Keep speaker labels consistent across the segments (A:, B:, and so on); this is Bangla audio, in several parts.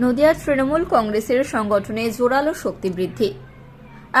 A: নদিয়ার তৃণমূল কংগ্রেসের সংগঠনে জোরালো শক্তি বৃদ্ধি।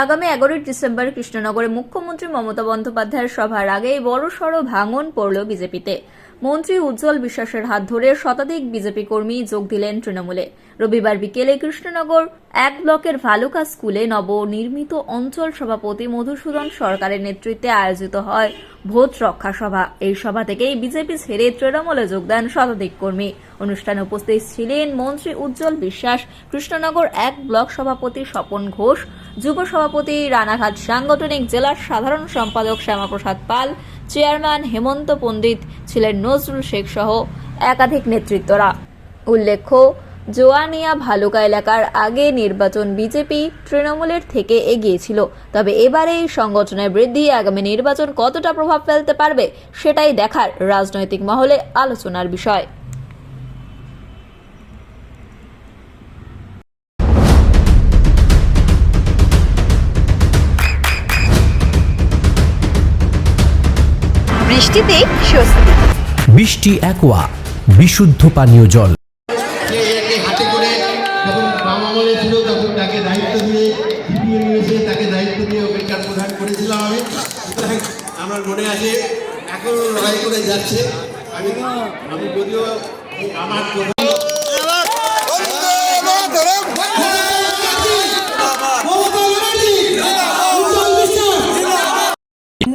A: আগামী এগারোই ডিসেম্বর কৃষ্ণনগরে মুখ্যমন্ত্রী মমতা বন্দ্যোপাধ্যায়ের সভার আগেই বড়সড় ভাঙন পড়ল বিজেপিতে। মন্ত্রী উজ্জ্বল বিশ্বাসের হাত ধরে শতাধিক বিজেপি কর্মী যোগ দিলেন তৃণমূলে। রবিবার বিকেলে কৃষ্ণনগর এক ব্লকের ভালুকা স্কুলে নবনির্মিত অঞ্চল সভাপতি মধুসূদন সরকারের নেতৃত্বে আয়োজিত হয় ভোট রক্ষা সভা। এই সভা থেকেই বিজেপি ছেড়ে তৃণমূলে যোগ দেন শতাধিক কর্মী। অনুষ্ঠানে উপস্থিত ছিলেন মন্ত্রী উজ্জ্বল বিশ্বাস, কৃষ্ণনগর এক ব্লক সভাপতি স্বপন ঘোষ, যুব সভাপতি রানাঘাট সাংগঠনিক জেলার সাধারণ সম্পাদক শ্যামাপ্রসাদ পাল, চেয়ারম্যান হেমন্ত পণ্ডিত ছিলেন নজরুল শেখ সহ একাধিক নেতৃত্বরা। উল্লেখ্য জোয়ানিয়া ভালুকা এলাকার আগে নির্বাচন বিজেপি তৃণমূলের থেকে এগিয়েছিল। তবে এবারে এই সংগঠনের বৃদ্ধি আগামী নির্বাচন কতটা প্রভাব ফেলতে পারবে সেটাই দেখার রাজনৈতিক মহলে আলোচনার বিষয়।
B: বৃষ্টিতেই স্বস্তি।
C: বৃষ্টি অ্যাকোয়া বিশুদ্ধ পানীয় জল।
D: আমি। আমার মনে আছে এখনও লড়াই করে যাচ্ছে। আমি আমি যদিও আমার